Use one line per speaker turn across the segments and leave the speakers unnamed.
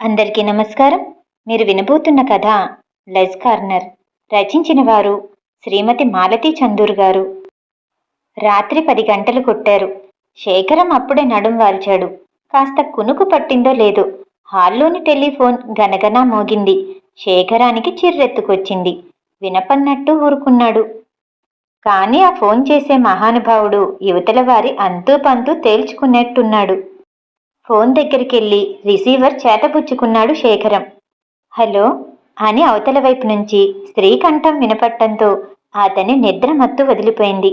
అందరికీ నమస్కారం. మీరు వినబోతున్న కథ లెజ్ కార్నర్. రచించిన వారు శ్రీమతి మాలతి చందూర్ గారు. రాత్రి పది గంటలు కొట్టారు. శేఖరం అప్పుడే నడుం వాల్చాడు. కాస్త కునుకు పట్టిందో లేదో హాల్లోని టెలిఫోన్ గనగనా మోగింది. శేఖరానికి చిర్రెత్తుకొచ్చింది. వినపన్నట్టు ఊరుకున్నాడు. కానీ ఆ ఫోన్ చేసే మహానుభావుడు యువతల వారి అంతూ పంతూ తేల్చుకున్నట్టున్నాడు. ఫోన్ దగ్గరికెళ్ళి రిసీవర్ చేతపుచ్చుకున్నాడు శేఖరం. హలో అని అవతల వైపు నుంచి స్త్రీ కంఠం వినపట్టంతో అతని నిద్ర మత్తు వదిలిపోయింది.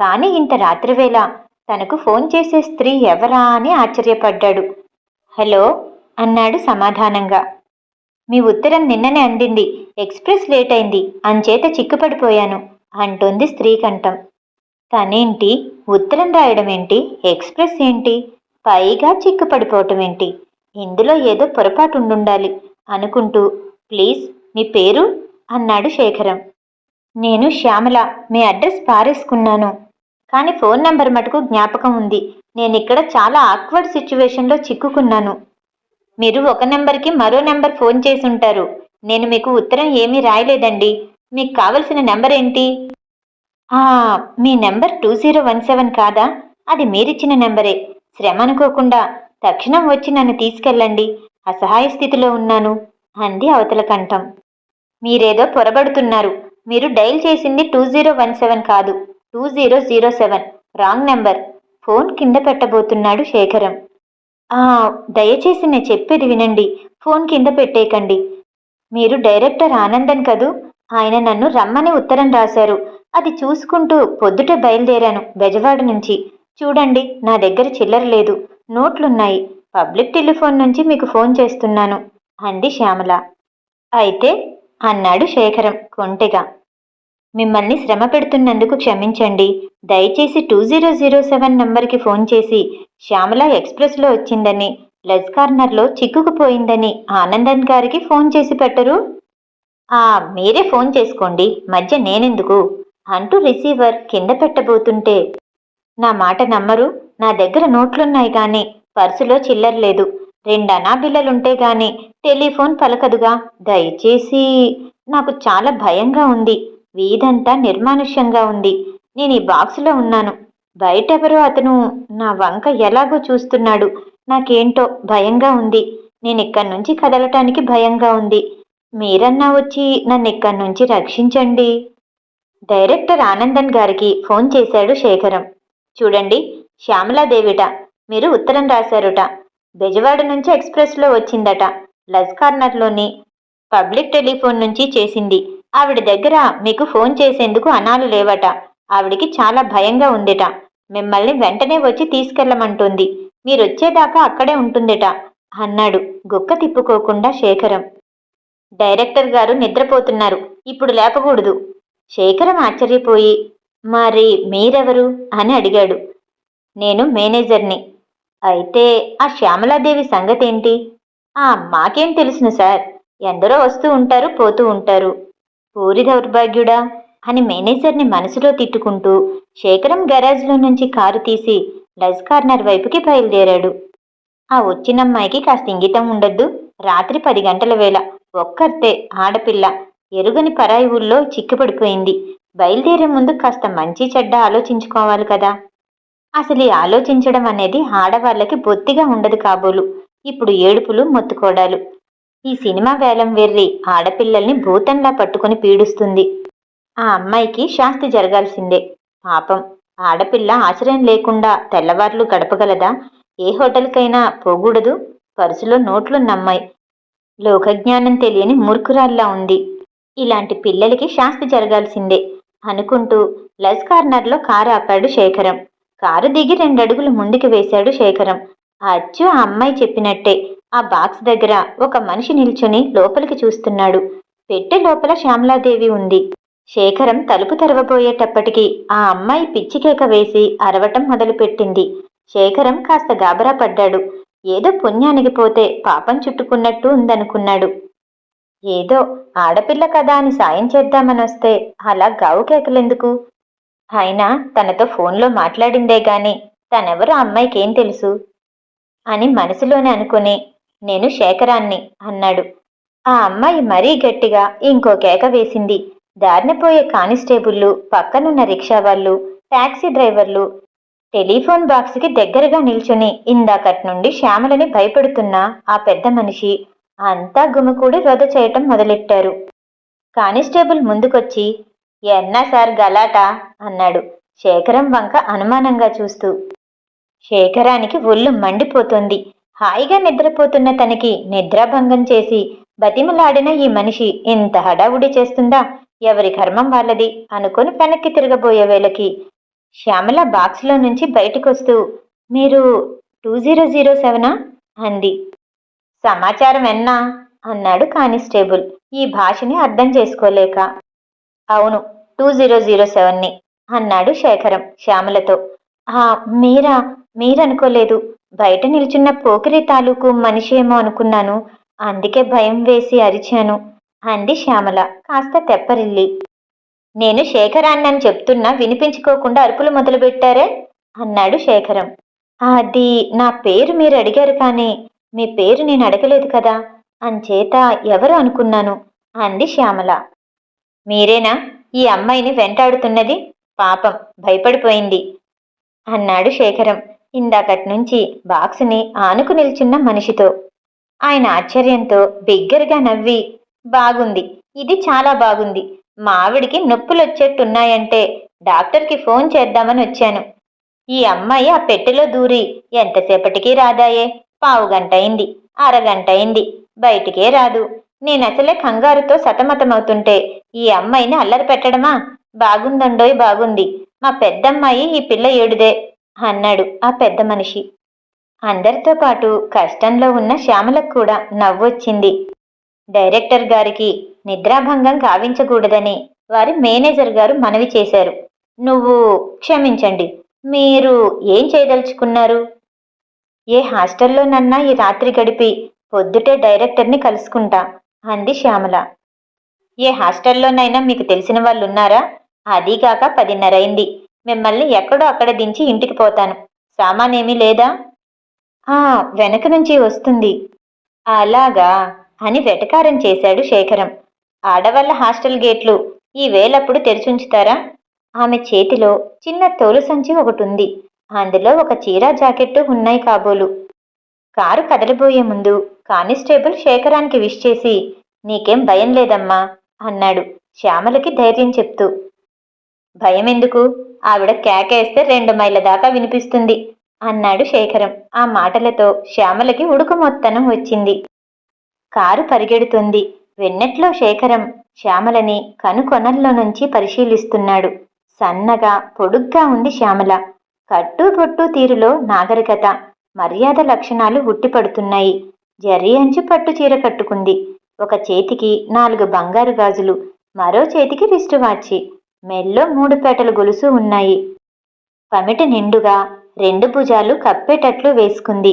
కానీ ఇంత రాత్రివేళ తనకు ఫోన్ చేసే స్త్రీ ఎవరా అని ఆశ్చర్యపడ్డాడు. హలో అన్నాడు సమాధానంగా. మీ ఉత్తరం నిన్ననే అందింది. ఎక్స్ప్రెస్ లేట్ అయింది. అంచేత చిక్కుపడిపోయాను అంటోంది స్త్రీ కంఠం. తనేంటి? ఉత్తరం రాయడం ఏంటి ఎక్స్ప్రెస్ ఏంటి? పైగా చిక్కుపడిపోవటం ఏంటి? ఇందులో ఏదో పొరపాటు ఉండుండాలి అనుకుంటూ ప్లీజ్ మీ పేరు? అన్నాడు శేఖరం. నేను శ్యామల మీ అడ్రస్ పారేసుకున్నాను. కానీ ఫోన్ నెంబర్ మటుకు జ్ఞాపకం ఉంది. నేను ఇక్కడ చాలా ఆక్వర్డ్ సిచ్యువేషన్లో చిక్కుకున్నాను. మీరు ఒక నెంబర్కి మరో నెంబర్ ఫోన్ చేసి ఉంటారు నేను మీకు ఉత్తరం ఏమీ రాయలేదండి. మీకు కావలసిన నెంబర్ ఏంటి? మీ number two zero one seven కాదా? అది మీరిచ్చిన నెంబరే. శ్రమ అనుకోకుండా తక్షణం వచ్చి నన్ను తీసుకెళ్ళండి. అసహాయ స్థితిలో ఉన్నాను అంది అవతల కంఠం. మీరేదో పొరబడుతున్నారు. మీరు డైల్ చేసింది టూ జీరో వన్ సెవెన్ కాదు. Two zero zero seven. Wrong number. Phone కింద పెట్టబోతున్నాడు శేఖరం. ఆ దయచేసి నేను చెప్పేది వినండి. ఫోన్ కింద పెట్టేయకండి. మీరు డైరెక్టర్ ఆనందన్ కదూ? ఆయన నన్ను రమ్మని ఉత్తరం రాశారు. అది చూసుకుంటూ పొద్దుట బయలుదేరాను బెజవాడ నుంచి. చూడండి నా దగ్గర చిల్లర లేదు. నోట్లున్నాయి. పబ్లిక్ టెలిఫోన్ నుంచి మీకు ఫోన్ చేస్తున్నాను. అంది శ్యామల. అయితే అన్నాడు శేఖరం కొంటెగా. మిమ్మల్ని శ్రమ పెడుతున్నందుకు క్షమించండి. దయచేసి టూ జీరో జీరో సెవెన్ నంబర్కి ఫోన్ చేసి శ్యామల ఎక్స్ప్రెస్లో వచ్చిందని లెజ్ కార్నర్లో చిక్కుకుపోయిందని ఆనందన్ గారికి ఫోన్ చేసి పెట్టరు? ఆ మీరే ఫోన్ చేసుకోండి. మధ్య నేనెందుకు? అంటూ రిసీవర్ కింద పెట్టబోతుంటే నా మాట నమ్మరు. నా దగ్గర నోట్లున్నాయి కానీ పర్సులో చిల్లర లేదు. బిల్లలుంటే గాని టెలిఫోన్ పలకదుగా. దయచేసి నాకు చాలా భయంగా ఉంది. వీధంతా నిర్మానుష్యంగా ఉంది. నేను ఈ బాక్సులో ఉన్నాను. బయటెవరో అతను నా వంక ఎలాగో చూస్తున్నాడు. నాకేంటో భయంగా ఉంది. నేను ఇక్కడి నుంచి కదలటానికి భయంగా ఉంది. మీరన్నా వచ్చి నన్ను ఇక్కడి నుంచి రక్షించండి. డైరెక్టర్ ఆనందన్ గారికి ఫోన్ చేశాడు శేఖరం. చూడండి. శ్యామలాదేవిట మీరు ఉత్తరం రాశారుట. బెజవాడ నుంచి ఎక్స్ప్రెస్లో వచ్చిందట. లజ్ కార్నర్లోని పబ్లిక్ టెలిఫోన్ నుంచి చేసింది. ఆవిడ దగ్గర మీకు ఫోన్ చేసేందుకు అనాలు లేవట. ఆవిడికి చాలా భయంగా ఉందిట. మిమ్మల్ని వెంటనే వచ్చి తీసుకెళ్ళమంటుంది మీరొచ్చేదాకా అక్కడే ఉంటుందిట అన్నాడు గుక్క తిప్పుకోకుండా శేఖరం. డైరెక్టర్ గారు నిద్రపోతున్నారు. ఇప్పుడు లేపకూడదు. శేఖరం ఆశ్చర్యపోయి మరి మీరెవరు? అని అడిగాడు. నేను మేనేజర్ని. అయితే ఆ శ్యామలాదేవి సంగతేంటి? ఆ మాకేం తెలుసును సార్. ఎందరో వస్తూ ఉంటారు పోతూ ఉంటారు. పూరి దౌర్భాగ్యుడా? అని మేనేజర్ని మనసులో తిట్టుకుంటూ శేఖరం గరాజ్లో నుంచి కారు తీసి లజ్ కార్నర్ వైపుకి బయలుదేరాడు. ఆ వచ్చినమ్మాయికి కాస్త ఇంగితం ఉండద్దు. రాత్రి పది గంటల వేళ ఒక్కర్తే ఆడపిల్ల ఎరుగని పరాయి ఊళ్ళో చిక్కుపడిపోయింది. బయలుదేరే ముందు కాస్త మంచి చెడ్డ ఆలోచించుకోవాలి కదా. అసలు ఈ ఆలోచించడం అనేది ఆడవాళ్ళకి బొత్తిగా ఉండదు కాబోలు. ఇప్పుడు ఏడుపులు మొత్తుకోడాలు. ఈ సినిమా వేలం వెర్రి ఆడపిల్లల్ని భూతంలా పట్టుకుని పీడుస్తుంది. ఆ అమ్మాయికి శాస్తి జరగాల్సిందే. పాపం. ఆడపిల్ల ఆశ్రయం లేకుండా తెల్లవార్లు గడపగలదా? ఏ హోటల్కైనా పోకూడదు పర్సులో నోట్లున్నమ్మాయి లోకజ్ఞానం తెలియని మూర్ఖురాల్లా ఉంది. ఇలాంటి పిల్లలకి శాస్తి జరగాల్సిందే. అనుకుంటూ లెస్ కార్నర్లో కారు ఆపాడు శేఖరం. కారు దిగి రెండడుగులు ముందుకు వేశాడు శేఖరం. అచ్చు ఆ అమ్మాయి చెప్పినట్టే. ఆ బాక్స్ దగ్గర ఒక మనిషి నిల్చుని లోపలికి చూస్తున్నాడు. పెట్టె లోపల శ్యామలాదేవి ఉంది. శేఖరం తలుపు తెరవబోయేటప్పటికీ ఆ అమ్మాయి పిచ్చికేక వేసి అరవటం మొదలుపెట్టింది. శేఖరం కాస్త గాబరా పడ్డాడు. ఏదో పుణ్యానికి పోతే పాపం చుట్టుకున్నట్టు ఉందనుకున్నాడు. ఏదో ఆడపిల్ల కదా అని సాయం చేద్దామని వస్తే అలా గావు కేకలెందుకు? అయినా తనతో ఫోన్లో మాట్లాడిందే గాని తనెవరు అమ్మాయికి ఏం తెలుసు? అని మనసులోనే అనుకుని నేను శేఖరాన్ని అన్నాడు. ఆ అమ్మాయి మరీ గట్టిగా ఇంకో కేక వేసింది. దారినపోయే కానిస్టేబుళ్ళు పక్కనున్న రిక్షా వాళ్ళు ట్యాక్సీ డ్రైవర్లు టెలిఫోన్ బాక్స్కి దగ్గరగా నిల్చుని ఇందాకటి నుండి శ్యామలని భయపెడుతున్న ఆ పెద్ద మనిషి అంతా గుమికూడి రొద చేయటం మొదలెట్టారు. కానిస్టేబుల్ ముందుకొచ్చి ఎన్నా సార్ గలాటా? అన్నాడు శేఖరం వంక అనుమానంగా చూస్తూ. శేఖరానికి ఒళ్ళు మండిపోతుంది. హాయిగా నిద్రపోతున్న తనకి నిద్రాభంగం చేసి బతిమలాడిన ఈ మనిషి ఇంత హడావుడి చేస్తుందా? ఎవరి కర్మం వాళ్ళది? అనుకొని వెనక్కి తిరగబోయే వేళకి శ్యామల బాక్స్లో నుంచి బయటకొస్తూ మీరు టూ జీరో జీరో సెవెనా? అంది. సమాచారం ఎన్నా? అన్నాడు కానిస్టేబుల్. ఈ భాషని అర్థం చేసుకోలేక. అవును టూ జీరో జీరో సెవెన్ని అన్నాడు శేఖరం శ్యామలతో. ఆ మీరా? మీరనుకోలేదు. బయట నిల్చున్న పోకిరి తాలూకు మనిషి ఏమో అనుకున్నాను. అందుకే భయం వేసి అరిచాను అంది శ్యామల కాస్త తెప్పరిల్లి. నేను శేఖరాన్నని చెప్తున్నా వినిపించుకోకుండా అరుపులు మొదలుపెట్టారే? అన్నాడు శేఖరం. అది నా పేరు మీరు అడిగారు కానీ మీ పేరు నేను అడగలేదు కదా? అంచేత ఎవరు అనుకున్నాను? అంది శ్యామల. మీరేనా? ఈ అమ్మాయిని వెంటాడుతున్నది? పాపం భయపడిపోయింది. అన్నాడు శేఖరం ఇందాకటి నుంచి బాక్సుని ఆనుకు నిల్చున్న మనిషితో. ఆయన ఆశ్చర్యంతో బిగ్గరగా నవ్వి బాగుంది ఇది చాలా బాగుంది. మా ఆవిడికి నొప్పులు వచ్చేట్టున్నాయంటే డాక్టర్కి ఫోన్ చేద్దామని వచ్చాను ఈ అమ్మాయి ఆ పెట్టెలో దూరి ఎంతసేపటికి రాదాయే? పావు గంట అయింది అరగంట అయింది బయటికే రాదు. నేనసలే కంగారుతో సతమతమవుతుంటే ఈ అమ్మాయిని అల్లరి పెట్టడమా? బాగుందండోయ్ బాగుంది. మా పెద్దమ్మాయి ఈ పిల్ల ఏడుదే అన్నాడు ఆ పెద్ద మనిషి. అందరితో పాటు కష్టంలో ఉన్న శ్యామలకు కూడా నవ్వొచ్చింది. డైరెక్టర్ గారికి నిద్రాభంగం కావించకూడదని వారి మేనేజర్ గారు మనవి చేశారు. నువ్వు క్షమించండి. మీరు ఏం చేయదలుచుకున్నారు? ఏ హాస్టల్లోనన్నా ఈ రాత్రి గడిపి పొద్దుటే డైరెక్టర్ని కలుసుకుంటా అంది శ్యామల. ఏ హాస్టల్లోనైనా మీకు తెలిసిన వాళ్ళు ఉన్నారా అదీగాక పదిన్నర అయింది మిమ్మల్ని ఎక్కడో అక్కడ దించి ఇంటికి పోతాను. సామానేమీ లేదా? ఆ వెనక నుంచి వస్తుంది. అలాగా అని వెటకారం చేశాడు శేఖరం. ఆడవాళ్ళ హాస్టల్ గేట్లు ఈ వేలప్పుడు తెరిచుంచుతారా? ఆమె చేతిలో చిన్న తోలు సంచి ఒకటి ఉంది అందులో ఒక చీర జాకెట్టు ఉన్నాయి కాబోలు. కారు కదలిపోయే ముందు కానిస్టేబుల్ శేఖరానికి విష్ చేసి నీకేం భయం లేదమ్మా అన్నాడు శ్యామలకి ధైర్యం చెప్తూ. భయం ఎందుకు? ఆవిడ కేకేస్తే రెండు మైళ్ళ దాకా వినిపిస్తుంది అన్నాడు శేఖరం. ఆ మాటలతో శ్యామలకి ఉడుకు మొత్తనం వచ్చింది. కారు పరిగెడుతుంది. వెన్నెట్లో శేఖరం శ్యామలని కనుకొనల్లో నుంచి పరిశీలిస్తున్నాడు. సన్నగా పొడుగ్గా ఉంది శ్యామల. కట్టు పొట్టు తీరులో నాగరికత మర్యాద లక్షణాలు ఉట్టిపడుతున్నాయి. జర్రి అంచు పట్టు చీర కట్టుకుంది. ఒక చేతికి నాలుగు బంగారు గాజులు మరో చేతికి రిస్టు వాచి మెల్లో మూడు పేటల గొలుసు ఉన్నాయి. పమిట నిండుగా రెండు భుజాలు కప్పేటట్లు వేసుకుంది.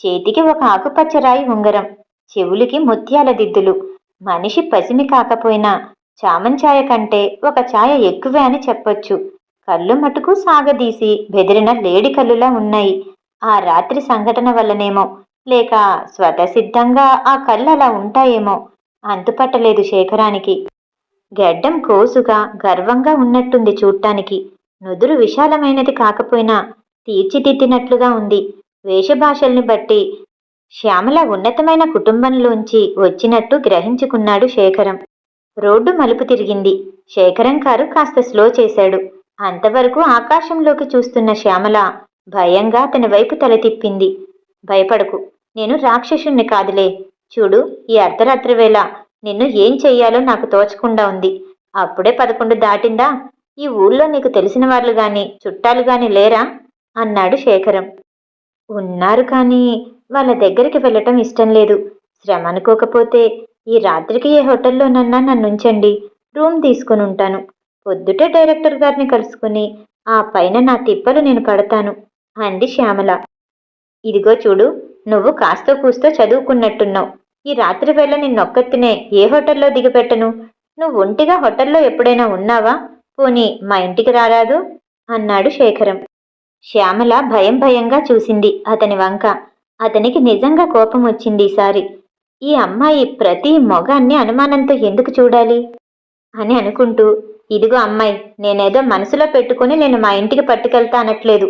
చేతికి ఒక ఆకుపచ్చ రాయి ఉంగరం చెవులకి ముత్యాల దిద్దులు. మనిషి పసిమి కాకపోయినా చామంచాయ కంటే ఒక ఛాయ ఎక్కువే అని చెప్పొచ్చు. కళ్ళు మటుకు సాగదీసి బెదిరిన లేడి కళ్ళులా ఉన్నాయి. ఆ రాత్రి సంఘటన వల్లనేమో? లేక స్వతసిద్ధంగా ఆ కళ్ళు అలా ఉంటాయేమో? అంతుపట్టలేదు శేఖరానికి. గెడ్డం కోసుగా గర్వంగా ఉన్నట్టుంది చూడటానికి నుదురు విశాలమైనది కాకపోయినా తీర్చిదిద్దినట్లుగా ఉంది. వేషభాషల్ని బట్టి శ్యామల ఉన్నతమైన కుటుంబంలోంచి వచ్చినట్టు గ్రహించుకున్నాడు శేఖరం. రోడ్డు మలుపు తిరిగింది. శేఖరం కారు కాస్త స్లో చేశాడు. అంతవరకు ఆకాశంలోకి చూస్తున్న శ్యామల భయంగా అతని వైపు తల తిప్పింది. భయపడకు నేను రాక్షసుణ్ణి కాదులే. చూడు ఈ అర్ధరాత్రి వేళ నిన్ను ఏం చెయ్యాలో నాకు తోచకుండా ఉంది. అప్పుడే పదకొండు దాటిందా? ఈ ఊళ్ళో నీకు తెలిసిన వాళ్ళు గాని చుట్టాలు గాని లేరా? అన్నాడు శేఖరం. ఉన్నారు కానీ వాళ్ళ దగ్గరికి వెళ్ళటం ఇష్టం లేదు. శ్రమ అనుకోకపోతే ఈ రాత్రికి ఏ హోటల్లోనన్నా నన్ను ఉంచండి రూమ్ తీసుకుని ఉంటాను పొద్దుటే డైరెక్టర్ గారిని కలుసుకుని ఆ పైన నా తిప్పలు నేను పడతాను అంది శ్యామల. ఇదిగో చూడు నువ్వు కాస్తో కూస్తో చదువుకున్నట్టున్నావు. ఈ రాత్రి వేళ నిన్నొక్కతినే ఏ హోటల్లో దిగిపెట్టను నువ్వు ఒంటిగా హోటల్లో ఎప్పుడైనా ఉన్నావా? పోనీ మా ఇంటికి రారాదు? అన్నాడు శేఖరం. శ్యామల భయం భయంగా చూసింది అతని వంక. అతనికి నిజంగా కోపం వచ్చింది ఈసారి. ఈ అమ్మాయి ప్రతి మొగాన్ని అనుమానంతో ఎందుకు చూడాలి? అని అనుకుంటూ ఇదిగో అమ్మాయి నేనేదో మనసులో పెట్టుకుని నేను మా ఇంటికి పట్టుకెళ్తా అనట్లేదు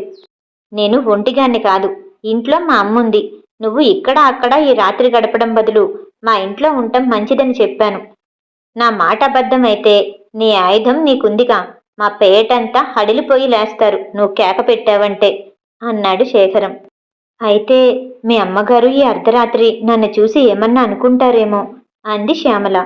నేను ఒంటిగాన్ని కాదు ఇంట్లో మా అమ్ముంది నువ్వు ఇక్కడ అక్కడ ఈ రాత్రి గడపడం బదులు మా ఇంట్లో ఉండటం మంచిదని చెప్పాను. నా మాట అబద్ధమైతే నీ ఆయుధం నీకుందిగా. మా పేటంతా హడిలిపోయి లేస్తారు నువ్వు కేక పెట్టావంటే అన్నాడు శేఖరం. అయితే మీ అమ్మగారు ఈ అర్ధరాత్రి నన్ను చూసి ఏమన్నా అనుకుంటారేమో అంది శ్యామల.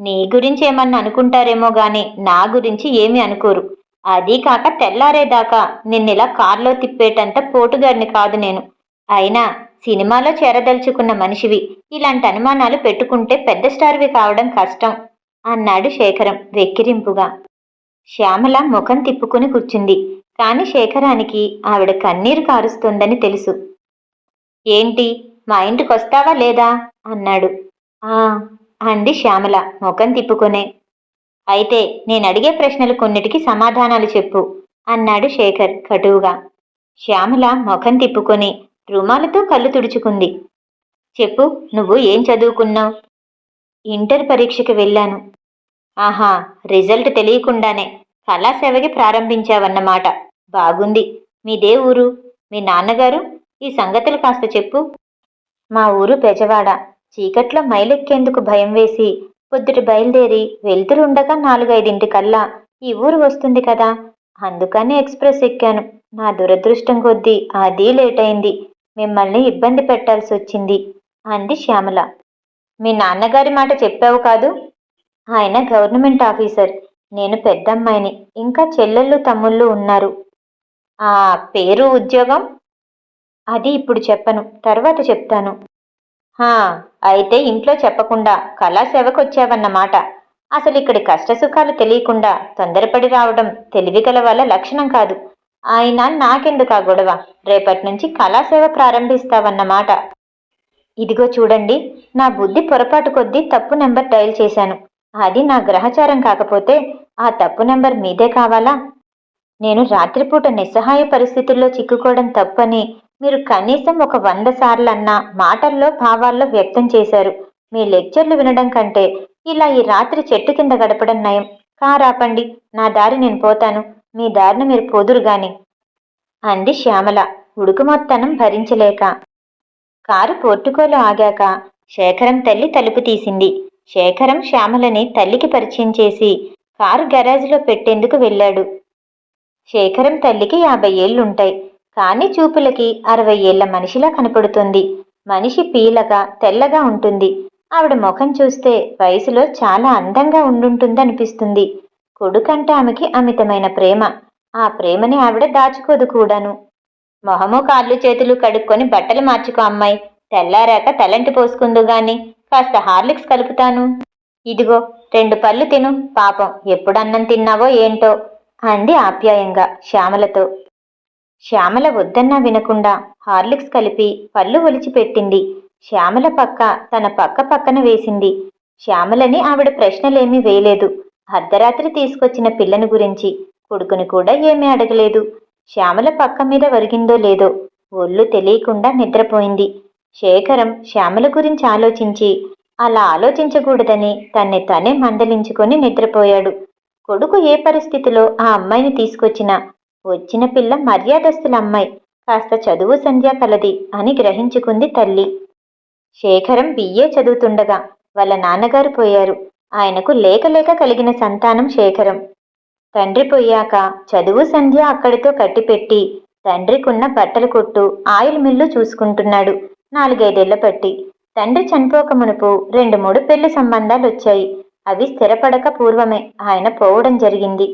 నీ గురించి ఏమన్నా అనుకుంటారేమో గాని నా గురించి ఏమీ అనుకోరు. అదీ కాక తెల్లారేదాకా నిన్నిలా కారులో తిప్పేటంత పోటుగాడిని కాదు నేను. అయినా సినిమాలో చేరదలుచుకున్న మనిషివి. ఇలాంటి అనుమానాలు పెట్టుకుంటే పెద్ద స్టార్వి కావడం కష్టం అన్నాడు శేఖరం వెక్కిరింపుగా. శ్యామల ముఖం తిప్పుకుని కూర్చుంది. కాని శేఖరానికి ఆవిడ కన్నీరు కారుస్తోందని తెలుసు. ఏంటి? మా ఇంటికి వస్తావా లేదా? అన్నాడు. ఆ అంది శ్యామల ముఖం తిప్పుకునే. అయితే నేను అడిగే ప్రశ్నలు కొన్నిటికి సమాధానాలు చెప్పు అన్నాడు శేఖర్ కటువుగా. శ్యామల ముఖం తిప్పుకొని రుమాలతో కళ్ళు తుడుచుకుంది. చెప్పు నువ్వు ఏం చదువుకున్నావు? ఇంటర్ పరీక్షకి వెళ్ళాను. ఆహా రిజల్ట్ తెలియకుండానే కళాసేవకి ప్రారంభించావన్నమాట. బాగుంది. మీదే ఊరు మీ నాన్నగారు ఈ సంగతులు కాస్త చెప్పు. మా ఊరు పెజవాడ. చీకట్లో మైలెక్కేందుకు భయం వేసి? పొద్దుటి బయలుదేరి వెళ్తురుండగా నాలుగైదింటికల్లా ఈ ఊరు వస్తుంది కదా? అందుకని ఎక్స్ప్రెస్ ఎక్కాను. నా దురదృష్టం కొద్దీ అది లేట్ అయింది మిమ్మల్ని ఇబ్బంది పెట్టాల్సి వచ్చింది అంది శ్యామల. మీ నాన్నగారి మాట చెప్పావు కాదు? ఆయన గవర్నమెంట్ ఆఫీసర్. నేను పెద్దమ్మాయిని. ఇంకా చెల్లెళ్ళు తమ్ముళ్ళు ఉన్నారు. ఆ పేరు ఉద్యోగం? అది ఇప్పుడు చెప్పను. తర్వాత చెప్తాను. హా అయితే ఇంట్లో చెప్పకుండా కళాసేవకు వచ్చావన్నమాట అసలు ఇక్కడి కష్టసుఖాలు తెలియకుండా తొందరపడి రావడం తెలివిగల వాళ్ళ లక్షణం కాదు. ఆయన నాకెందుకు ఆ గొడవ? రేపటి నుంచి కళాసేవ ప్రారంభిస్తావన్నమాట. ఇదిగో చూడండి నా బుద్ధి పొరపాటు కొద్దీ తప్పు నెంబర్ డయల్ చేశాను. అది నా గ్రహచారం కాకపోతే ఆ తప్పు నెంబర్ మీదే కావాలా? నేను రాత్రిపూట నిస్సహాయ పరిస్థితుల్లో చిక్కుకోవడం తప్పని మీరు కనీసం ఒక వంద సార్లన్నా మాటల్లో భావాల్లో వ్యక్తం చేశారు. మీ లెక్చర్లు వినడం కంటే ఇలా ఈ రాత్రి చెట్టు కింద గడపడం నయం. కారాపండి నా దారి నేను పోతాను. మీ దారిన మీరు పోదురు గాని. అంది శ్యామల. ఉడుకుమొత్తనం భరించలేక. కారు పోర్టుకోలో ఆగాక శేఖరం తల్లి తలుపు తీసింది. శేఖరం శ్యామలని తల్లికి పరిచయం చేసి కారు గరాజులో పెట్టేందుకు వెళ్ళాడు. శేఖరం తల్లికి యాభై ఏళ్ళుంటాయి కానీ చూపులకి అరవై ఏళ్ళ మనిషిలా కనపడుతుంది. మనిషి పీలగా తెల్లగా ఉంటుంది. ఆవిడ ముఖం చూస్తే వయసులో చాలా అందంగా ఉండుంటుందనిపిస్తుంది. కొడుకంటే ఆమెకి అమితమైన ప్రేమ. ఆ ప్రేమని ఆవిడ దాచుకోదు కూడాను. మొహము కాళ్ళు చేతులు కడుక్కొని బట్టలు మార్చుకో అమ్మాయి. తెల్లారాక తలంటి పోసుకుందు గాని కాస్త హార్లిక్స్ కలుపుతాను. ఇదిగో రెండు పళ్ళు తిను. పాపం ఎప్పుడు అన్నం తిన్నావో ఏంటో అంది ఆప్యాయంగా శ్యామలతో. శ్యామల వద్దన్నా వినకుండా హార్లిక్స్ కలిపి పళ్ళు ఒలిచిపెట్టింది. శ్యామల పక్క తన పక్క పక్కన వేసింది. శ్యామలని ఆవిడ ప్రశ్నలేమీ వేయలేదు. అర్ధరాత్రి తీసుకొచ్చిన పిల్లని గురించి కొడుకుని కూడా ఏమీ అడగలేదు. శ్యామల పక్క మీద వరిగిందో లేదో ఒళ్ళు తెలియకుండా నిద్రపోయింది. శేఖరం శ్యామల గురించి ఆలోచించి అలా ఆలోచించకూడదని తన్ని తనే మందలించుకొని నిద్రపోయాడు. కొడుకు ఏ పరిస్థితిలో ఆ అమ్మాయిని తీసుకొచ్చినా వచ్చిన పిల్ల మర్యాదస్తుల అమ్మాయి. కాస్త చదువు సంధ్యా కలది అని గ్రహించుకుంది తల్లి. శేఖరం బిఏ చదువుతుండగా వాళ్ళ నాన్నగారు పోయారు. ఆయనకు లేక లేక కలిగిన సంతానం శేఖరం. తండ్రి పోయాక చదువు సంధ్య అక్కడితో కట్టిపెట్టి తండ్రికున్న బట్టల కొట్టు ఆయిల్ మిల్లు చూసుకుంటున్నాడు. నాలుగైదేళ్ళ పట్టి. తండ్రి చనిపోక మునుపు రెండు మూడు పెళ్ళి సంబంధాలు వచ్చాయి అవి స్థిరపడక పూర్వమే. ఆయన పోవడం జరిగింది.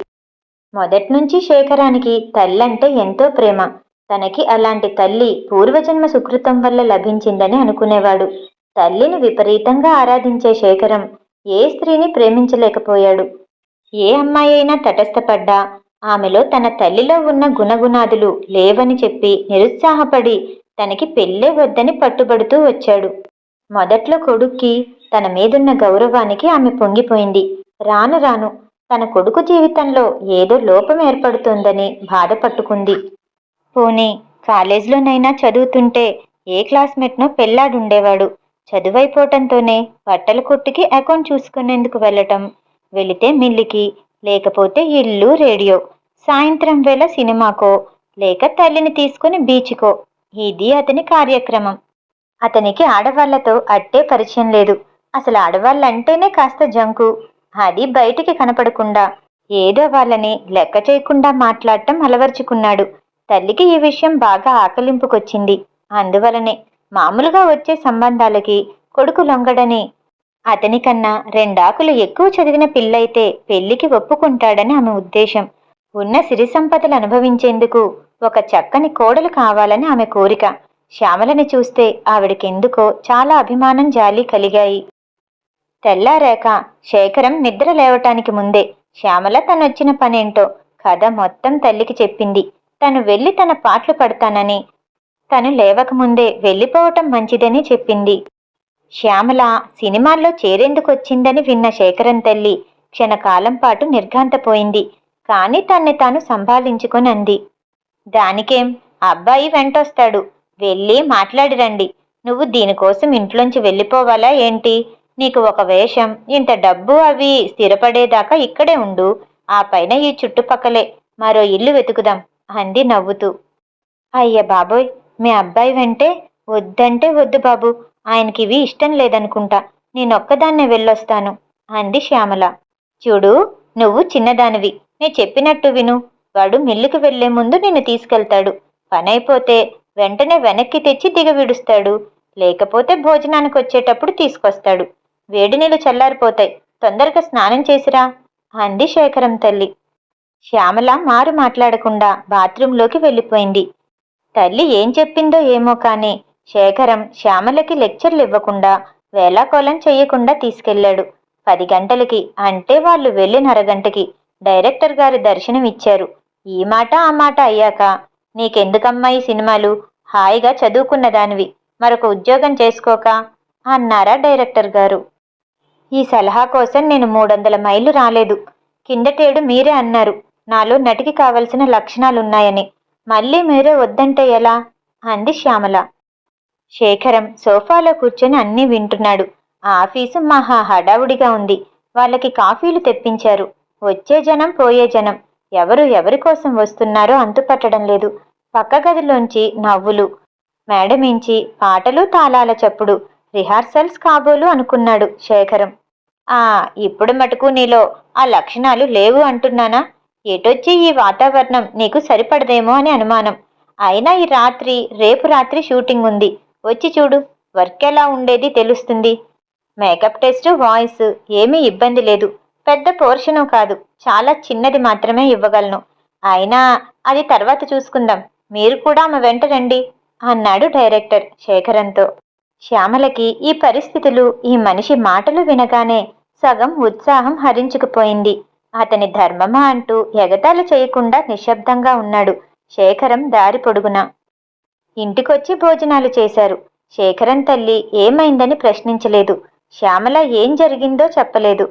మొదట్నుంచి శేఖరానికి తల్లంటే ఎంతో ప్రేమ. తనకి అలాంటి తల్లి పూర్వజన్మ సుకృతం వల్ల లభించిందని అనుకునేవాడు. తల్లిని విపరీతంగా ఆరాధించే శేఖరం ఏ స్త్రీని ప్రేమించలేకపోయాడు. ఏ అమ్మాయి అయినా తటస్థపడ్డా ఆమెలో తన తల్లిలో ఉన్న గుణగుణాదులు లేవని చెప్పి నిరుత్సాహపడి తనకి పెళ్ళే వద్దని పట్టుబడుతూ వచ్చాడు. మొదట్లో కొడుక్కి తన మీదున్న గౌరవానికి ఆమె పొంగిపోయింది. రాను రాను తన కొడుకు జీవితంలో ఏదో లోపం ఏర్పడుతుందని బాధపట్టుకుంది పోనీ కాలేజీలోనైనా చదువుతుంటే ఏ క్లాస్మేట్నో పెళ్ళాడుండేవాడు. చదువైపోవటంతోనే బట్టల కొట్టుకి అకౌంట్ చూసుకునేందుకు వెళ్ళటం వెళితే మిల్లికి లేకపోతే ఇల్లు రేడియో సాయంత్రం వేళ సినిమాకో లేక తల్లిని తీసుకుని బీచ్కో ఇది అతని కార్యక్రమం. అతనికి ఆడవాళ్ళతో అట్టే పరిచయం లేదు. అసలు ఆడవాళ్ళంటేనే కాస్త జంకు. అది బయటికి కనపడకుండా ఏదో వాళ్ళని లెక్క చేయకుండా మాట్లాడటం అలవర్చుకున్నాడు. తల్లికి ఈ విషయం బాగా ఆకలింపుకొచ్చింది. అందువలనే మామూలుగా వచ్చే సంబంధాలకి కొడుకు లొంగడని అతనికన్నా రెండాకులు ఎక్కువ చదివిన పిల్లయితే పెళ్ళికి ఒప్పుకుంటాడని ఆమె ఉద్దేశం. ఉన్న సిరి సంపదలు అనుభవించేందుకు ఒక చక్కని కోడలు కావాలని ఆమె కోరిక. శ్యామలని చూస్తే ఆవిడకెందుకో చాలా అభిమానం జాలి కలిగాయి. తెల్లారాక శేఖరం నిద్ర లేవటానికి ముందే శ్యామల తనొచ్చిన పనేంటో? కథ మొత్తం తల్లికి చెప్పింది. తను వెళ్ళి తన పాటలు పడతానని. తను లేవకముందే వెళ్ళిపోవటం మంచిదని చెప్పింది. శ్యామల సినిమాల్లో చేరేందుకొచ్చిందని విన్న శేఖరం తల్లి క్షణకాలం పాటు నిర్ఘాంతపోయింది. కాని తన్ని తాను సంభాళించుకొని అంది దానికేం? అబ్బాయి వెంటొస్తాడు. వెళ్ళి మాట్లాడిరండి. నువ్వు దీనికోసం ఇంట్లోంచి వెళ్ళిపోవాలా ఏంటి? నీకు ఒక వేషం ఇంత డబ్బు అవి స్థిరపడేదాకా ఇక్కడే ఉండు. ఆ పైన ఈ చుట్టుపక్కలే. మరో ఇల్లు వెతుకుదాం అంది నవ్వుతూ. అయ్య బాబోయ్ మీ అబ్బాయి వెంటే వద్దంటే వద్దు బాబు. ఆయనకి ఇవి ఇష్టం లేదనుకుంటా. నేనొక్కదాన్నే వెళ్ళొస్తాను అంది శ్యామల. చూడు నువ్వు చిన్నదానివి. నే చెప్పినట్టు విను. వాడు మిల్లుకి వెళ్ళే ముందు నిన్ను తీసుకెళ్తాడు. పనైపోతే వెంటనే వెనక్కి తెచ్చి దిగవిడుస్తాడు లేకపోతే భోజనానికి వచ్చేటప్పుడు తీసుకొస్తాడు. వేడి నీళ్ళు చల్లారిపోతాయి. తొందరగా స్నానం చేసిరా అంది శేఖరం తల్లి. శ్యామల మారు మాట్లాడకుండా బాత్రూంలోకి వెళ్ళిపోయింది. తల్లి ఏం చెప్పిందో ఏమో కానీ శేఖరం శ్యామలకి లెక్చర్లు ఇవ్వకుండా వేలాకోలం చెయ్యకుండా తీసుకెళ్ళాడు పది గంటలకి అంటే వాళ్ళు వెళ్ళిన అరగంటకి డైరెక్టర్ గారి దర్శనం ఇచ్చారు. ఈ మాట ఆ మాట అయ్యాక నీకెందుకమ్మా ఈ సినిమాలు? హాయిగా చదువుకున్న దానివి. మరొక ఉద్యోగం చేసుకోక? అన్నారా డైరెక్టర్ గారు. ఈ సలహా కోసం నేను మూడొందల మైళ్ళు రాలేదు. కిందటేడు మీరే అన్నారు. నాలో నటికి కావలసిన లక్షణాలున్నాయని. మళ్ళీ మీరే వద్దంటే ఎలా? అంది శ్యామల. శేఖరం సోఫాలో కూర్చొని అన్నీ వింటున్నాడు. ఆ ఆఫీసు మహా హడావుడిగా ఉంది. వాళ్ళకి కాఫీలు తెప్పించారు. వచ్చే జనం పోయే జనం. ఎవరు ఎవరి కోసం వస్తున్నారో అంతుపట్టడం లేదు. పక్క గదిలోంచి నవ్వులు మేడమించి పాటలు తాళాల చప్పుడు రిహార్సల్స్ కాబోలు అనుకున్నాడు శేఖరం. ఆ ఇప్పుడు మటుకు నీలో ఆ లక్షణాలు లేవు అంటున్నానా? ఎటొచ్చి ఈ వాతావరణం నీకు సరిపడదేమో అని అనుమానం. అయినా ఈ రాత్రి రేపు రాత్రి షూటింగ్ ఉంది. వచ్చి చూడు వర్క్ ఎలా ఉండేది తెలుస్తుంది. మేకప్ టెస్ట్ వాయిస్ ఏమీ ఇబ్బంది లేదు. పెద్ద పోర్షను కాదు చాలా చిన్నది మాత్రమే ఇవ్వగలను. అయినా అది తర్వాత చూసుకుందాం. మీరు కూడా ఆమె వెంట రండి అన్నాడు డైరెక్టర్ శేఖరంతో. శ్యామలకి ఈ పరిస్థితులు ఈ మనిషి మాటలు వినగానే సగం ఉత్సాహం హరించుకుపోయింది. అతని ధర్మమా అంటూ ఎగతాళి చేయకుండా నిశ్శబ్దంగా ఉన్నాడు శేఖరం దారి పొడుగున. ఇంటికొచ్చి భోజనాలు చేశారు. శేఖరం తల్లి ఏమైందని ప్రశ్నించలేదు. శ్యామల ఏం జరిగిందో చెప్పలేదు.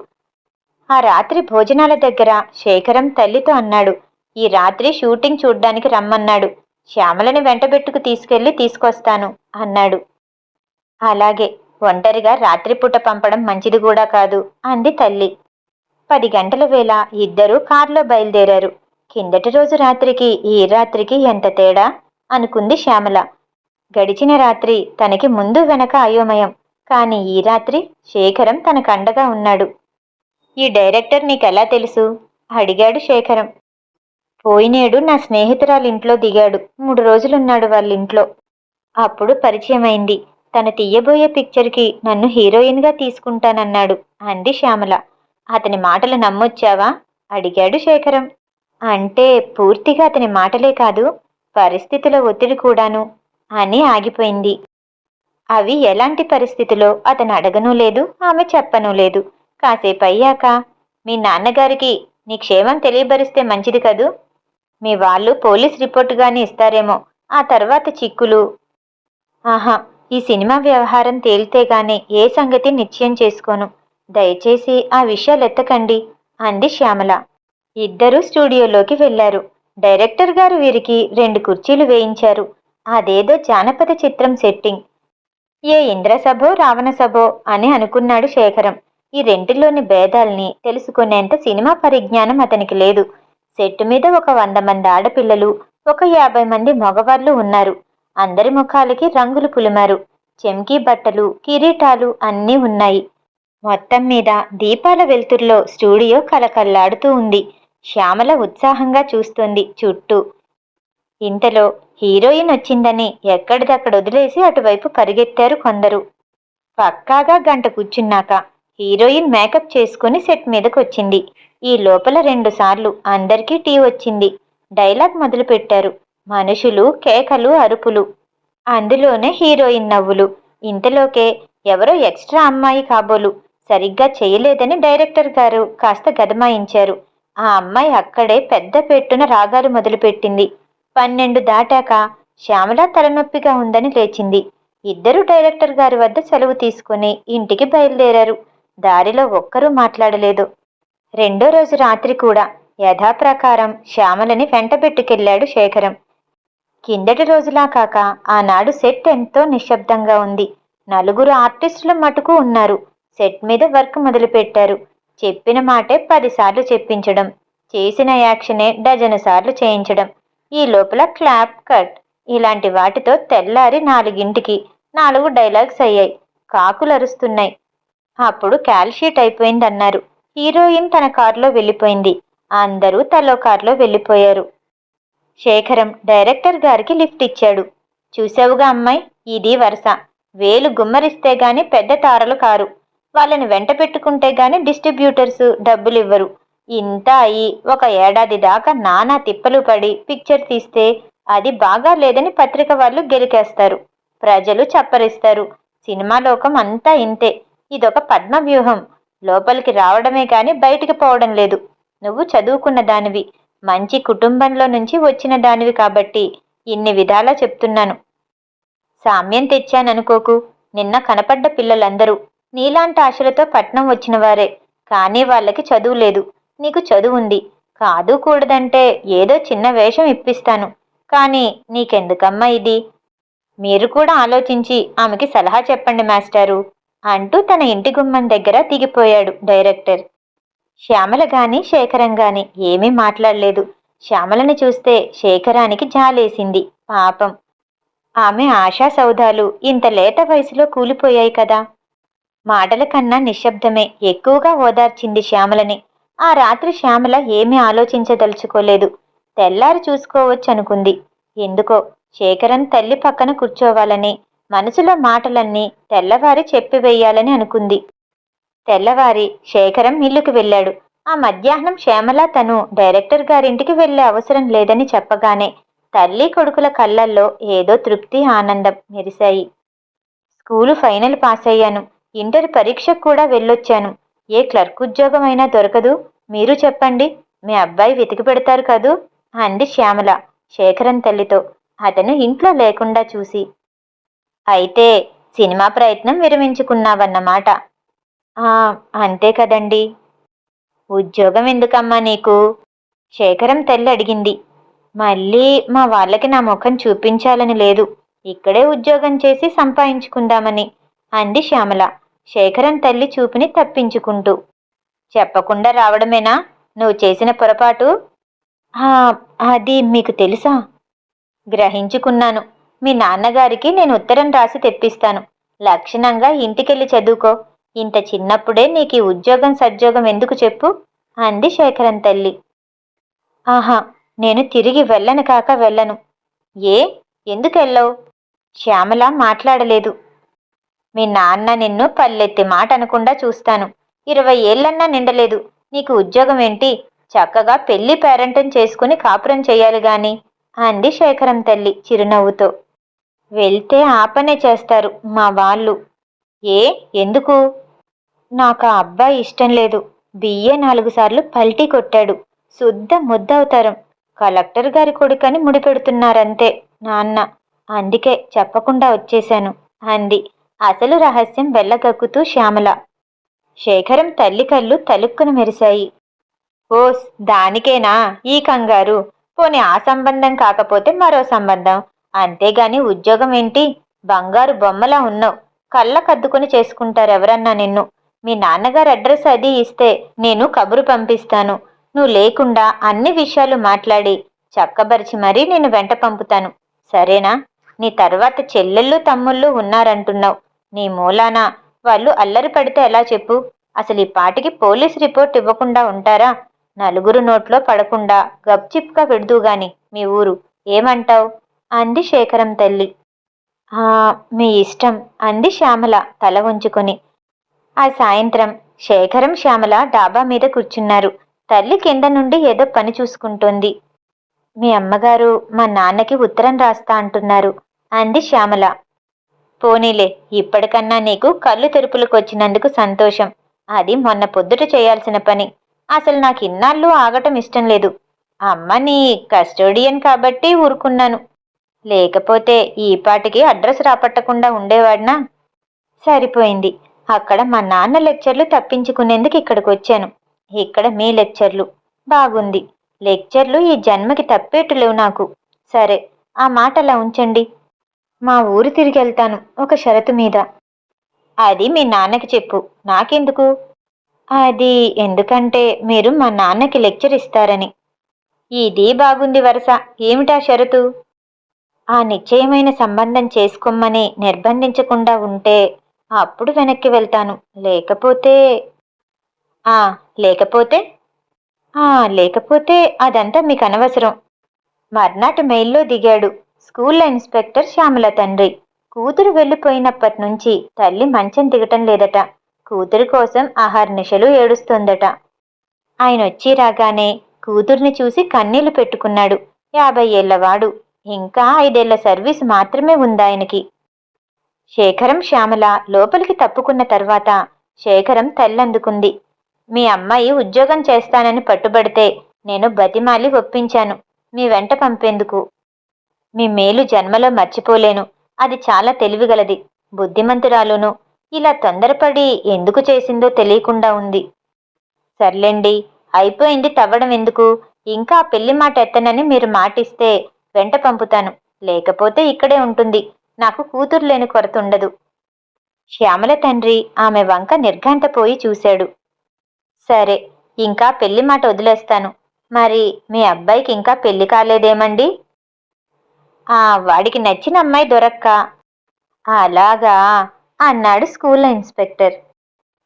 ఆ రాత్రి భోజనాల దగ్గర శేఖరం తల్లితో అన్నాడు. ఈ రాత్రి షూటింగ్ చూడ్డానికి రమ్మన్నాడు. శ్యామలని వెంటబెట్టుకు తీసుకెళ్ళి తీసుకొస్తాను అన్నాడు. అలాగే ఒంటరిగా రాత్రిపూట పంపడం మంచిది కూడా కాదు అంది తల్లి. పది గంటల వేళ ఇద్దరూ కారులో బయలుదేరారు. కిందటి రోజు రాత్రికి ఈ రాత్రికి ఎంత తేడా? అనుకుంది శ్యామల. గడిచిన రాత్రి తనకి ముందు వెనక అయోమయం కాని ఈ రాత్రి శేఖరం తనకండగా ఉన్నాడు. ఈ డైరెక్టర్ నీకెలా తెలుసు? అడిగాడు శేఖరం. పోయినేడు నా స్నేహితురాలి ఇంట్లో దిగాడు మూడు రోజులున్నాడు వాళ్ళ ఇంట్లో అప్పుడు పరిచయమైంది. తను తీయబోయే పిక్చర్కి నన్ను హీరోయిన్గా తీసుకుంటానన్నాడు అంది శ్యామల. అతని మాటలు నమ్మొచ్చావా? అడిగాడు శేఖరం. అంటే పూర్తిగా అతని మాటలే కాదు పరిస్థితుల ఒత్తిడి కూడాను అని ఆగిపోయింది. అవి ఎలాంటి పరిస్థితిలో అతను అడగనూ లేదు ఆమె చెప్పనూ లేదు. కాసేపు అయ్యాక మీ నాన్నగారికి నీ క్షేమం తెలియబరిస్తే మంచిది కదూ? మీ వాళ్ళు పోలీస్ రిపోర్ట్ కానీ ఇస్తారేమో ఆ తర్వాత చిక్కులు. ఆహా ఈ సినిమా వ్యవహారం తేలితేగానే ఏ సంగతి నిశ్చయం చేసుకోను. దయచేసి ఆ విషయాలు ఎత్తకండి అంది శ్యామల. ఇద్దరూ స్టూడియోలోకి వెళ్ళారు డైరెక్టర్ గారు వీరికి రెండు కుర్చీలు వేయించారు. అదేదో జానపద చిత్రం సెట్టింగ్. ఏ ఇంద్రసభో రావణసభో అని అనుకున్నాడు శేఖరం. ఈ రెంటిలోని భేదాల్ని తెలుసుకునేంత సినిమా పరిజ్ఞానం అతనికి లేదు. సెట్టు మీద ఒక వంద మంది ఆడపిల్లలు ఒక యాభై మంది మగవాళ్ళు ఉన్నారు. అందరి ముఖాలకి రంగులు పులిమారు. చెంకీ బట్టలు కిరీటాలు అన్నీ ఉన్నాయి. మొత్తం మీద దీపాల వెలుతుర్లో స్టూడియో కలకల్లాడుతూ ఉంది. శ్యామల ఉత్సాహంగా చూస్తోంది చుట్టూ. ఇంతలో హీరోయిన్ వచ్చిందని ఎక్కడిదక్కడ వదిలేసి అటువైపు పరిగెత్తారు కొందరు. పక్కాగా గంట కూర్చున్నాక హీరోయిన్ మేకప్ చేసుకుని సెట్ మీదకి వచ్చింది ఈ లోపల రెండుసార్లు అందరికీ టీ వచ్చింది. డైలాగ్ మొదలుపెట్టారు. మనుషులు కేకలు అరుపులు. అందులోనే హీరోయిన్ నవ్వులు. ఇంతలోకే ఎవరో ఎక్స్ట్రా అమ్మాయి కాబోలు. సరిగ్గా చేయలేదని డైరెక్టర్ గారు కాస్త గదమాయించారు. ఆ అమ్మాయి అక్కడే పెద్ద పెట్టున రాగాలు మొదలుపెట్టింది. పన్నెండు దాటాక శ్యామల తలనొప్పిగా ఉందని లేచింది. ఇద్దరు డైరెక్టర్ గారి వద్ద సెలవు తీసుకుని ఇంటికి బయలుదేరారు. దారిలో ఒక్కరూ మాట్లాడలేదు. రెండో రోజు రాత్రి కూడా యథాప్రకారం శ్యామలని వెంటబెట్టుకెళ్ళాడు శేఖరం. కిందటి రోజులా కాక ఆనాడు సెట్ ఎంతో నిశ్శబ్దంగా ఉంది. నలుగురు ఆర్టిస్టుల మటుకు ఉన్నారు. సెట్ మీద వర్క్ మొదలుపెట్టారు. చెప్పిన మాటే పదిసార్లు చెప్పించడం చేసిన యాక్షనే డజను సార్లు చేయించడం ఈ లోపల క్లాప్ కట్ ఇలాంటి వాటితో తెల్లారి నాలుగింటికి నాలుగు డైలాగ్స్ అయ్యాయి. కాకులు అరుస్తున్నాయి అప్పుడు క్యాల్షీట్ అయిపోయిందన్నారు. హీరోయిన్ తన కారులో వెళ్ళిపోయింది. అందరూ తలో కారులో వెళ్ళిపోయారు. శేఖరం డైరెక్టర్ గారికి లిఫ్ట్ ఇచ్చాడు. చూసావుగా అమ్మాయి? ఇది వరుస. వేలు గుమ్మరిస్తే గాని పెద్ద తారలు కారు. వాళ్ళని వెంట పెట్టుకుంటే గాని డిస్ట్రిబ్యూటర్స్ డబ్బులు ఇవ్వరు ఇంత అయి ఒక ఏడాది దాకా నానా తిప్పలు పడి పిక్చర్ తీస్తే అది బాగా లేదని పత్రిక వాళ్ళు గెలికేస్తారు ప్రజలు చప్పరిస్తారు. సినిమా లోకం అంతా ఇంతే. ఇదొక పద్మ వ్యూహం లోపలికి రావడమే కానీ బయటికి పోవడం లేదు. నువ్వు చదువుకున్న దానివి. మంచి కుటుంబంలో నుంచి వచ్చిన దానివి కాబట్టి ఇన్ని విధాలా చెప్తున్నాను. సామ్యం తెచ్చాననుకోకు. నిన్న కనపడ్డ పిల్లలందరూ నీలాంటి ఆశలతో పట్నం వచ్చిన వారే కానీ వాళ్ళకి చదువు లేదు. నీకు చదువు ఉంది. కాదు కూడదంటే ఏదో చిన్న వేషం ఇప్పిస్తాను. కానీ నీకెందుకమ్మా ఇది? మీరు కూడా ఆలోచించి ఆమెకి సలహా చెప్పండి మాస్టారు. అంటూ తన ఇంటి గుమ్మం దగ్గర దిగిపోయాడు డైరెక్టర్. శ్యామల గాని శేఖరం గాని ఏమీ మాట్లాడలేదు. శ్యామలని చూస్తే శేఖరానికి జాలేసింది. పాపం. ఆమె ఆశా సౌధాలు ఇంత లేత వయసులో కూలిపోయాయి కదా. మాటల కన్నా నిశ్శబ్దమే ఎక్కువగా ఓదార్చింది శ్యామలని. ఆ రాత్రి శ్యామల ఏమీ ఆలోచించదలుచుకోలేదు. తెల్లారి చూసుకోవచ్చు అనుకుంది ఎందుకో? శేఖరన్ తల్లి పక్కన కూర్చోవాలని మనసులో మాటలన్నీ తెల్లవారి చెప్పివేయాలని అనుకుంది. తెల్లవారి శేఖరం ఇల్లుకు వెళ్ళాడు. ఆ మధ్యాహ్నం శ్యామల తను డైరెక్టర్ గారింటికి వెళ్ళే అవసరం లేదని చెప్పగానే తల్లి కొడుకుల కళ్ళల్లో ఏదో తృప్తి ఆనందం మెరిశాయి. స్కూలు ఫైనల్ పాస్ అయ్యాను. ఇంటర్ పరీక్షకు కూడా వెళ్ళొచ్చాను. ఏ క్లర్క్ ఉద్యోగం అయినా దొరకదు. మీరు చెప్పండి. మీ అబ్బాయి వెతికి పెడతారు కదూ? అంది శ్యామల శేఖరం తల్లితో. అతను ఇంట్లో లేకుండా చూసి. అయితే సినిమా ప్రయత్నం విరమించుకున్నావన్నమాట. అంతే కదండి. ఉద్యోగం ఎందుకమ్మా నీకు? శేఖరం తల్లి అడిగింది. మళ్ళీ మా వాళ్ళకి నా ముఖం చూపించాలని లేదు. ఇక్కడే ఉద్యోగం చేసి సంపాదించుకుందామని అంది శ్యామల. శేఖరం తల్లి చూపుని తప్పించుకుంటూ. చెప్పకుండా రావడమేనా? నువ్వు చేసిన పొరపాటు? అది మీకు తెలుసా? గ్రహించుకున్నాను. మీ నాన్నగారికి నేను ఉత్తరం రాసి తెప్పిస్తాను. లక్షణంగా ఇంటికెళ్ళి చదువుకో. ఇంత చిన్నప్పుడే నీకు ఈ ఉద్యోగం సద్యోగం ఎందుకు చెప్పు? అంది శేఖరం తల్లి. ఆహా నేను తిరిగి వెళ్ళను కాక వెళ్ళను. ఏ? ఎందుకు వెళ్ళవు? శ్యామల మాట్లాడలేదు. మీ నాన్న నిన్ను పల్లెత్తి మాట అనకుండా చూస్తాను. ఇరవై ఏళ్ళన్నా నిండలేదు. నీకు ఉద్యోగం ఏంటి? చక్కగా పెళ్ళి పేరెంటం చేసుకుని కాపురం చేయాలి గాని అంది శేఖరం తల్లి చిరునవ్వుతో. వెళ్తే ఆపనే చేస్తారు మా వాళ్ళు. ఏ? ఎందుకు? నాకు ఆ అబ్బాయి ఇష్టం లేదు. బియ్యే నాలుగు సార్లు పల్టీ కొట్టాడు. శుద్ధ ముద్దవుతారం. కలెక్టర్ గారి కొడుకని ముడిపెడుతున్నారంతే నాన్న. అందుకే చెప్పకుండా వచ్చేశాను. అంది. అసలు రహస్యం వెళ్ళగక్కుతూ శ్యామల. శేఖరం తల్లి కళ్ళు తలుక్కున మెరిశాయి. ఓస్ దానికేనా ఈ కంగారు? పోనీ ఆ సంబంధం కాకపోతే మరో సంబంధం. అంతేగాని ఉద్యోగం ఏంటి బంగారు బొమ్మలా ఉన్నావు. కళ్ళ కద్దుకొని చేసుకుంటారు ఎవరన్నా నిన్ను? మీ నాన్నగారు అడ్రస్ అది ఇస్తే నేను కబురు పంపిస్తాను. నువ్వు లేకుండా అన్ని విషయాలు మాట్లాడి చక్కబరిచి మరీ నేను వెంట పంపుతాను. సరేనా? నీ తర్వాత చెల్లెళ్ళు తమ్ముళ్ళు ఉన్నారంటున్నావు. నీ మూలాన వాళ్ళు అల్లరి పడితే ఎలా చెప్పు? అసలు ఈ పాటికి పోలీస్ రిపోర్ట్ ఇవ్వకుండా ఉంటారా? నలుగురు నోట్లో పడకుండా గప్చిప్గా పెడుతూ గాని మీ ఊరు ఏమంటావ్? అంది శేఖరం తల్లి. మీ ఇష్టం అంది శ్యామల తల ఉంచుకొని ఆ సాయంత్రం శేఖరం శ్యామల డాబా మీద కూర్చున్నారు. తల్లి కింద నుండి ఏదో పని చూసుకుంటోంది. మీ అమ్మగారు మా నాన్నకి ఉత్తరం రాస్తా అంటున్నారు అంది శ్యామల. పోనీలే ఇప్పటికన్నా నీకు కళ్ళు తెరుపులకు వచ్చినందుకు సంతోషం. అది మొన్న పొద్దుట చేయాల్సిన పని. అసలు నాకు ఇన్నాళ్ళు ఆగటం ఇష్టం లేదు. అమ్మ నీ కస్టోడియన్ కాబట్టి ఊరుకున్నాను. లేకపోతే ఈ పాటికి అడ్రస్ రాపట్టకుండా ఉండేవాడినా? సరిపోయింది. అక్కడ మా నాన్న లెక్చర్లు తప్పించుకునేందుకు ఇక్కడికి వచ్చాను. ఇక్కడ మీ లెక్చర్లు. బాగుంది. లెక్చర్లు ఈ జన్మకి తప్పేట్టు లేవు నాకు. సరే ఆ మాట అలా ఉంచండి. మా ఊరు తిరిగి వెళ్తాను ఒక షరతు మీద. అది మీ నాన్నకి చెప్పు. నాకెందుకు? అది ఎందుకంటే మీరు మా నాన్నకి లెక్చర్ ఇస్తారని. ఇది బాగుంది వరుస. ఏమిటా షరతు? ఆ నిశ్చయమైన సంబంధం చేసుకోమని నిర్బంధించకుండా ఉంటే అప్పుడు వెనక్కి వెళ్తాను. లేకపోతే ఆ లేకపోతే ఆ లేకపోతే అదంతా మీకు అనవసరం. మర్నాటి మెయిల్లో దిగాడు స్కూల్లో ఇన్స్పెక్టర్ శ్యామల తండ్రి. కూతురు వెళ్ళిపోయినప్పటి నుంచి తల్లి మంచం దిగటం లేదట. కూతురు కోసం ఆహార్నిశలు ఏడుస్తోందట. ఆయన వచ్చి రాగానే కూతుర్ని చూసి కన్నీళ్ళు పెట్టుకున్నాడు. యాభై ఏళ్ళవాడు. ఇంకా ఐదేళ్ళ సర్వీస్ మాత్రమే ఉందాయనకి. శేఖరం శ్యామల లోపలికి తప్పుకున్న తర్వాత శేఖరం తల్లందుకుంది. మీ అమ్మాయి ఉద్యోగం చేస్తానని పట్టుబడితే నేను బతిమాలి ఒప్పించాను. మీ వెంట పంపేందుకు. మీ మేలు జన్మలో మర్చిపోలేను. అది చాలా తెలివిగలది. బుద్ధిమంతురాలును. ఇలా తొందరపడి ఎందుకు చేసిందో తెలియకుండా ఉంది. సర్లేండి అయిపోయింది తవ్వడం ఎందుకు? ఇంకా పెళ్ళి మాట ఎత్తనని మీరు మాటిస్తే వెంట పంపుతాను. లేకపోతే ఇక్కడే ఉంటుంది. నాకు కూతురు లేని కొరత ఉండదు. శ్యామల తండ్రి ఆమె వంక నిర్ఘాంతపోయి చూశాడు. సరే ఇంకా పెళ్ళి మాట వదిలేస్తాను. మరి మీ అబ్బాయికి ఇంకా పెళ్ళి కాలేదేమండి? ఆ వాడికి నచ్చిన అమ్మాయి దొరక్క. అలాగా అన్నాడు స్కూల్ ఇన్స్పెక్టర్.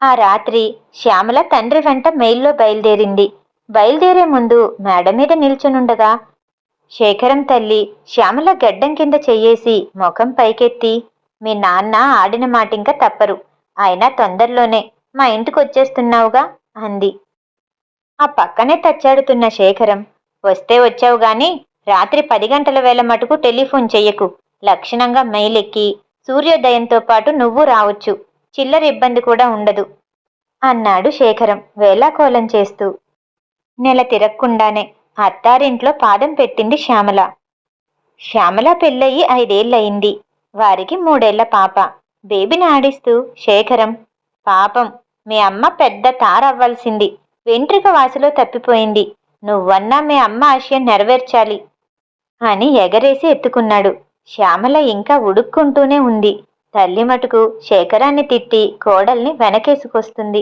ఆ రాత్రి శ్యామల తండ్రి వెంట మెయిల్లో బయలుదేరింది. బయలుదేరే ముందు మేడ మీద నిల్చునుండగా శేఖరం తల్లి శ్యామల గడ్డం కింద చెయ్యేసి ముఖం పైకెత్తి మీ నాన్న ఆడిన మాట ఇంకా తప్పరు. అయినా తొందరలోనే మా ఇంటికి వచ్చేస్తున్నావుగా అంది. ఆ పక్కనే తచ్చాడుతున్న శేఖరం వస్తే వచ్చావు గాని రాత్రి పది గంటల వేళ మటుకు టెలిఫోన్ చెయ్యకు. లక్షణంగా మెయిలెక్కి సూర్యోదయంతో పాటు నువ్వు రావచ్చు. చిల్లర ఇబ్బంది కూడా ఉండదు అన్నాడు శేఖరం వేలాకోలం చేస్తూ. నెల తిరక్కుండానే అత్తారింట్లో పాదం పెట్టింది శ్యామల. శ్యామల పెళ్ళయి ఐదేళ్ళయింది వారికి మూడేళ్ళ పాప. బేబీని ఆడిస్తూ శేఖరం పాపం మీ అమ్మ పెద్ద తారవ్వాల్సింది వెంట్రిక వాసిలో తప్పిపోయింది. నువ్వన్నా మీ అమ్మ ఆశయం నెరవేర్చాలి అని ఎగరేసి ఎత్తుకున్నాడు. శ్యామల ఇంకా ఉడుక్కుంటూనే ఉంది. తల్లి మటుకు శేఖరాన్ని తిట్టి కోడల్ని వెనకేసుకొస్తుంది.